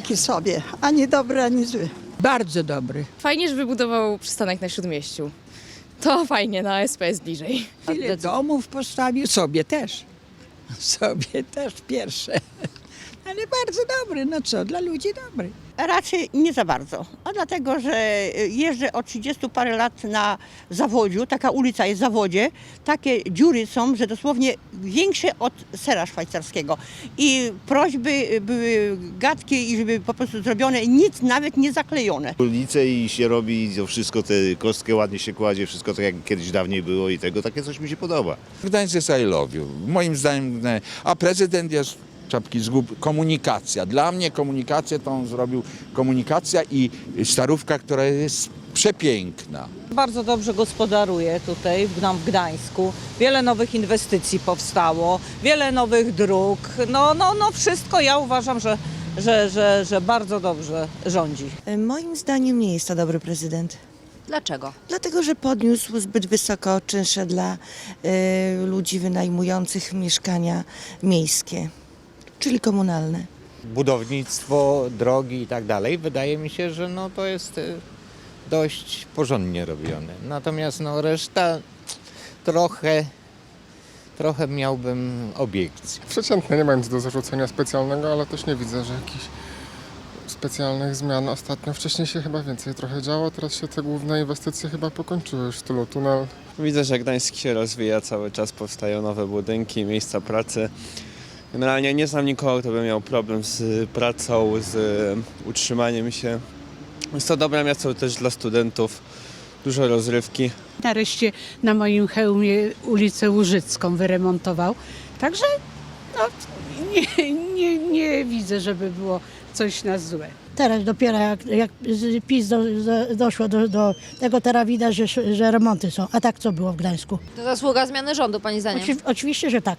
taki sobie, ani dobry, ani zły. Bardzo dobry. Fajnie, że wybudował przystanek na Śródmieściu. To fajnie, na SP jest bliżej. Ile domów postawił? Sobie też. Sobie też pierwsze. Ale bardzo dobry, no co, dla ludzi dobry. Raczej nie za bardzo. A dlatego, że jeżdżę od 30 parę lat na zawodziu, taka ulica jest w zawodzie, takie dziury są, że dosłownie większe od sera szwajcarskiego. I prośby były gadkie i żeby po prostu zrobione, nic nawet nie zaklejone. ulicę i się robi to wszystko, tę kostkę ładnie się kładzie, wszystko tak jak kiedyś dawniej było i tego, takie coś mi się podoba. Gdańsk jest I love you. Moim zdaniem, a prezydent jest czapki zgub, komunikacja. Dla mnie komunikację tą zrobił komunikacja i starówka, która jest przepiękna. Bardzo dobrze gospodaruje tutaj w, nam w Gdańsku. Wiele nowych inwestycji powstało, wiele nowych dróg. No, no, no wszystko ja uważam, że, że, że, że bardzo dobrze rządzi. Moim zdaniem nie jest to dobry prezydent. Dlaczego? Dlatego, że podniósł zbyt wysoko czynsze dla e, ludzi wynajmujących mieszkania miejskie, czyli komunalne. budownictwo, drogi i tak dalej, wydaje mi się, że no to jest y, dość porządnie robione. Natomiast no reszta trochę, trochę miałbym obiekcje. Przeciętnie nie ma nic do zarzucenia specjalnego, ale też nie widzę, że jakichś specjalnych zmian ostatnio. Wcześniej się chyba więcej trochę działo, teraz się te główne inwestycje chyba pokończyły już w stylu tunel. Widzę, że Gdańsk się rozwija cały czas, powstają nowe budynki, miejsca pracy. Generalnie nie znam nikogo, kto by miał problem z pracą, z utrzymaniem się. Jest to dobre miasto też dla studentów, dużo rozrywki. Nareszcie na moim hełmie ulicę Łużycką wyremontował. Także no, nie, nie, nie widzę, żeby było coś na złe. Teraz dopiero jak, jak z- PiS do, do, doszło do, do tego, teraz widać, że, że remonty są. A tak co było w Gdańsku? To zasługa zmiany rządu, pani zdaniem? Oczy, oczywiście, że tak.